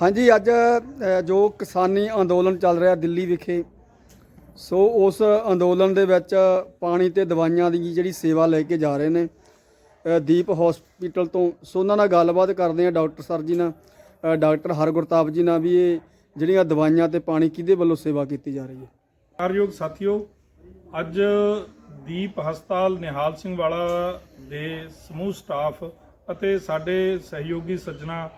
ਹਾਂਜੀ ਅੱਜ ਜੋ ਕਿਸਾਨੀ ਅੰਦੋਲਨ ਚੱਲ ਰਿਹਾ ਦਿੱਲੀ ਵਿਖੇ ਸੋ ਉਸ ਅੰਦੋਲਨ ਦੇ ਵਿੱਚ ਪਾਣੀ ਤੇ ਦਵਾਈਆਂ ਦੀ ਜਿਹੜੀ ਸੇਵਾ ਲੈ ਕੇ ਜਾ ਰਹੇ ਨੇ ਦੀਪ ਹਸਪੀਟਲ ਤੋਂ। ਸੋ ਉਹਨਾਂ ਨਾਲ ਗੱਲਬਾਤ ਕਰਦੇ ਆ ਡਾਕਟਰ ਸਰ ਜੀ ਨਾਲ ਅ, ਡਾਕਟਰ ਹਰਗੁਰਤਾਪ ਜੀ ਨਾਲ ਵੀ ਇਹ ਜਿਹੜੀਆਂ ਦਵਾਈਆਂ ਤੇ ਪਾਣੀ ਕਿਹਦੇ ਵੱਲੋਂ ਸੇਵਾ ਕੀਤੀ ਜਾ ਰਹੀ ਹੈ? ਕਾਰਯੋਗ ਸਾਥੀਓ ਅੱਜ ਦੀਪ ਹਸਪਤਾਲ ਨਿਹਾਲ ਸਿੰਘ ਵਾਲਾ ਦੇ ਸਮੂਹ ਸਟਾਫ ਅਤੇ ਸਾਡੇ ਸਹਿਯੋਗੀ ਸੱਜਣਾ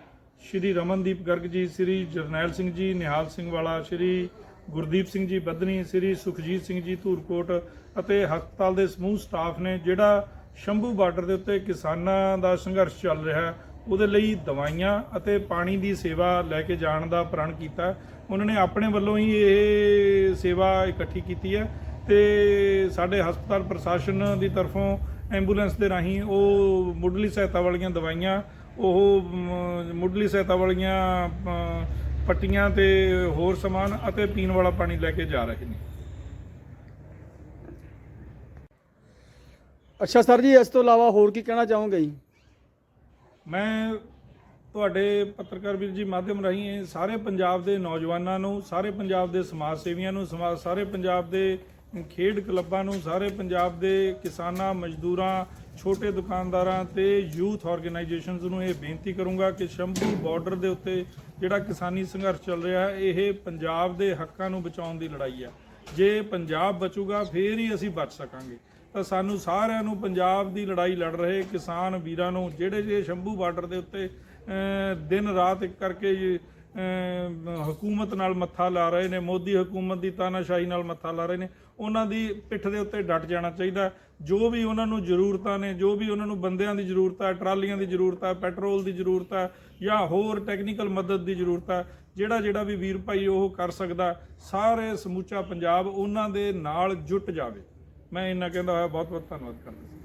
ਸ਼੍ਰੀ ਰਮਨਦੀਪ ਗਰਗ ਜੀ, ਸ਼੍ਰੀ ਜਰਨੈਲ ਸਿੰਘ ਜੀ, ਨਿਹਾਲ ਸਿੰਘ ਵਾਲਾ, ਸ਼੍ਰੀ ਗੁਰਦੀਪ ਸਿੰਘ ਜੀ ਬੱਧਨੀ, ਸ਼੍ਰੀ ਸੁਖਜੀਤ ਸਿੰਘ ਜੀ ਧੂਰਕੋਟ ਅਤੇ ਹਸਪਤਾਲ ਦੇ ਸਮੂਹ ਸਟਾਫ ਨੇ ਜਿਹੜਾ ਸ਼ੰਭੂ ਬਾਰਡਰ ਦੇ ਉੱਤੇ ਕਿਸਾਨਾਂ ਦਾ ਸੰਘਰਸ਼ ਚੱਲ ਰਿਹਾ ਹੈ, ਉਹਦੇ ਲਈ ਦਵਾਈਆਂ ਅਤੇ ਪਾਣੀ ਦੀ ਸੇਵਾ ਲੈ ਕੇ ਜਾਣ ਦਾ ਪ੍ਰਣ ਕੀਤਾ। ਉਹਨਾਂ ਨੇ ਆਪਣੇ ਵੱਲੋਂ ਹੀ ਇਹ ਸੇਵਾ ਇਕੱਠੀ ਕੀਤੀ ਹੈ ਤੇ ਸਾਡੇ ਹਸਪਤਾਲ ਪ੍ਰਸ਼ਾਸਨ ਦੀ ਤਰਫੋਂ ਐਂਬੂਲੈਂਸ ਦੇ ਰਾਹੀਂ ਉਹ ਮੁੱਢਲੀ ਸਹਾਇਤਾ ਵਾਲੀਆਂ ਦਵਾਈਆਂ ਉਹ ਮੁੱਢਲੀ ਸਹਾਇਤਾ ਵਾਲੀਆਂ ਪੱਟੀਆਂ ਤੇ ਹੋਰ ਸਮਾਨ ਅਤੇ ਪੀਣ ਵਾਲਾ ਪਾਣੀ ਲੈ ਕੇ ਜਾ ਰਹੇ ਨੇ। ਅੱਛਾ ਸਰ ਜੀ ਇਸ ਤੋਂ ਇਲਾਵਾ ਹੋਰ ਕੀ ਕਹਿਣਾ ਚਾਹੋਗੇ ਜੀ? ਮੈਂ ਤੁਹਾਡੇ ਪੱਤਰਕਾਰ ਵੀਰ ਜੀ ਮਾਧਿਅਮ ਰਾਹੀਂ ਸਾਰੇ ਪੰਜਾਬ ਦੇ ਨੌਜਵਾਨਾਂ ਨੂੰ ਸਾਰੇ ਪੰਜਾਬ ਦੇ ਸਮਾਜ ਸੇਵੀਆਂ ਨੂੰ ਸਮਾ- ਸਾਰੇ ਪੰਜਾਬ ਦੇ ਖੇਡ ਕਲੱਬਾਂ ਨੂੰ ਸਾਰੇ ਪੰਜਾਬ ਦੇ ਕਿਸਾਨਾਂ ਮਜ਼ਦੂਰਾਂ ਛੋਟੇ ਦੁਕਾਨਦਾਰਾਂ ਤੇ ਯੂਥ ਆਰਗੇਨਾਈਜੇਸ਼ਨਸ ਨੂੰ ਇਹ ਬੇਨਤੀ ਕਰੂੰਗਾ ਕਿ ਸ਼ੰਭੂ ਬਾਰਡਰ ਦੇ ਉੱਤੇ ਜਿਹੜਾ ਕਿਸਾਨੀ ਸੰਘਰਸ਼ ਚੱਲ ਰਿਹਾ ਹੈ ਇਹ ਪੰਜਾਬ ਦੇ ਹੱਕਾਂ ਨੂੰ ਬਚਾਉਣ ਦੀ ਲੜਾਈ ਹੈ। ਜੇ ਪੰਜਾਬ ਬਚੂਗਾ ਫੇਰ ਹੀ ਅਸੀਂ ਬਚ ਸਕਾਂਗੇ। ਤਾਂ ਸਾਨੂੰ ਸਾਰਿਆਂ ਨੂੰ ਪੰਜਾਬ ਦੀ ਲੜਾਈ ਲੜ ਰਹੇ ਕਿਸਾਨ ਵੀਰਾਂ ਨੂੰ ਜਿਹੜੇ ਜੇ ਸ਼ੰਭੂ ਬਾਰਡਰ ਦੇ ਉੱਤੇ ਦਿਨ ਰਾਤ ਇੱਕ ਕਰਕੇ ਅਹ, ਹਕੂਮਤ ਨਾਲ ਮੱਥਾ ਲਾ ਰਹੇ ਨੇ, ਮੋਦੀ ਹਕੂਮਤ ਦੀ ਤਾਨਾਸ਼ਾਹੀ ਨਾਲ ਮੱਥਾ ਲਾ ਰਹੇ ਨੇ, ਉਹਨਾਂ ਦੀ ਪਿੱਠ ਦੇ ਉੱਤੇ ਡਟ ਜਾਣਾ ਚਾਹੀਦਾ ਜੋ ਵੀ ਉਹਨਾਂ ਨੂੰ ਜ਼ਰੂਰਤਾਂ ਨੇ, ਜੋ ਵੀ ਉਹਨਾਂ ਨੂੰ ਬੰਦਿਆਂ ਦੀ ਜ਼ਰੂਰਤ ਹੈ, ਟਰਾਲੀਆਂ ਦੀ ਜ਼ਰੂਰਤ ਹੈ, ਪੈਟਰੋਲ ਦੀ ਜ਼ਰੂਰਤ ਹੈ, ਜਾਂ ਹੋਰ ਟੈਕਨੀਕਲ ਮਦਦ ਦੀ ਜ਼ਰੂਰਤ ਹੈ, ਜਿਹੜਾ ਜਿਹੜਾ ਵੀ ਵੀਰ ਭਾਈ ਉਹ ਕਰ ਸਕਦਾ ਸਾਰੇ ਸਮੁੱਚਾ ਪੰਜਾਬ ਉਹਨਾਂ ਦੇ ਨਾਲ ਜੁਟ ਜਾਵੇ। ਮੈਂ ਇੰਨਾ ਕਹਿੰਦਾ ਹੋਇਆ ਬਹੁਤ ਬਹੁਤ ਧੰਨਵਾਦ ਕਰਦਾ